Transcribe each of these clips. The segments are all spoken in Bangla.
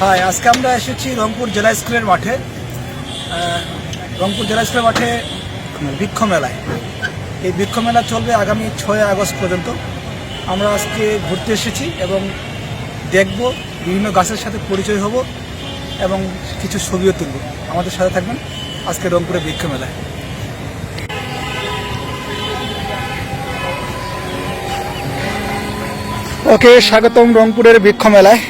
হ্যাঁ আজকে আমরা এসেছি রংপুর জেলা স্কুলের মাঠে। রংপুর জেলা স্কুলের মাঠে বৃক্ষ মেলায়। এই বৃক্ষ মেলা চলবে আগামী ছয় আগস্ট পর্যন্ত। আমরা আজকে ঘুরতে এসেছি এবং দেখব, বিভিন্ন গাছের সাথে পরিচয় হব এবং কিছু ছবিও তুলব। আমাদের সাথে থাকবেন আজকে রংপুরে বৃক্ষ মেলায়। ওকে, স্বাগতম রংপুরের বৃক্ষ মেলায়।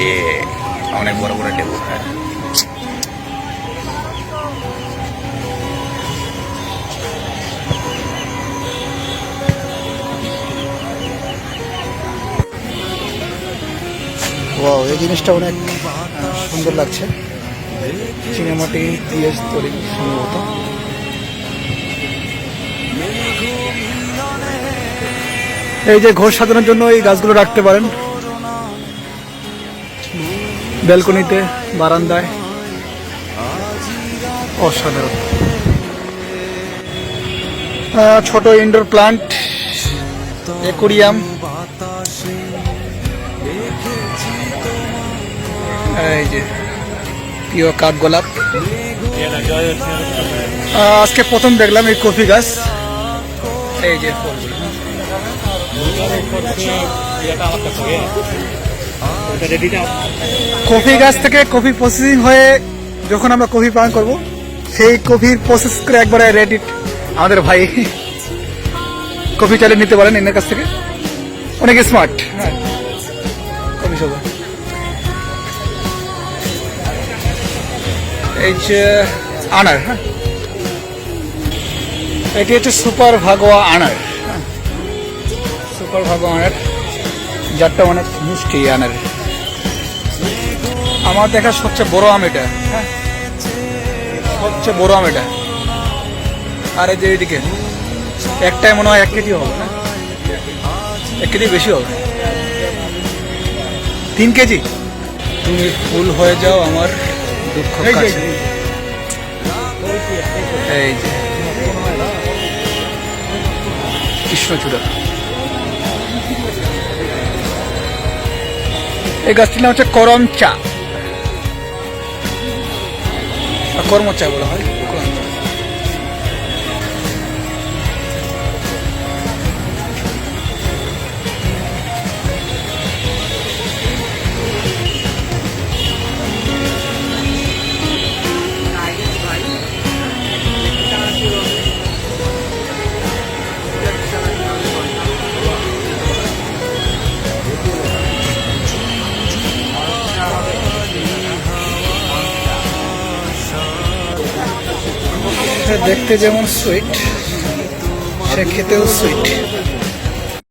এ, অনেক বড় বড় লেবু হ্যাঁ। এই জিনিসটা অনেক সুন্দর লাগছে। চিনেমাটি দিয়ে তৈরি সম্ভবত। এই যে ঘর সাজানোর জন্য এই গাছগুলো রাখতে পারেন। ব্যালকনিতে বারান্দায়। অসাধারণ। ছোট ইনডোর প্লান্ট একুরিয়াম এই যে প্রিয় কাঠগোলাপ আজকে প্রথম দেখলাম এই কফি গাছ। এই যে কফি গাছ থেকে কফি প্রসেসিং হয়ে যখন আমরা কফি পান করব, সেই কফির প্রসেস করে একবারে রেডি আমাদের ভাই কফি চালিয়ে নিতে পারেন এনার কাছ থেকে। অনেক স্মার্ট হ্যাঁ। কফি সব এই যে আনার হ্যাঁ। এটি হচ্ছে সুপার ভাগোয়া আনার হ্যাঁ। সুপার ভাগোয়া আনার। যারটা অনেক মিষ্টি আনার। আমার দেখা সবচেয়ে বড় আম এটা হ্যাঁ? সবচেয়ে বড় আম এটা। আর এই যে এইদিকে একটাই মনে হয় এক কেজি হবে না এক কেজি বেশি হবে। তিন কেজি? তুমি ফুল হয়ে যাও আমার দুঃখ কাছে। এই যে। কৃষ্ণচূড়া। এই গাছটির নাম হচ্ছে করমচা। চা আর চা বলা হয়। দেখতে যেমন সুইট সে খেতেও সুইট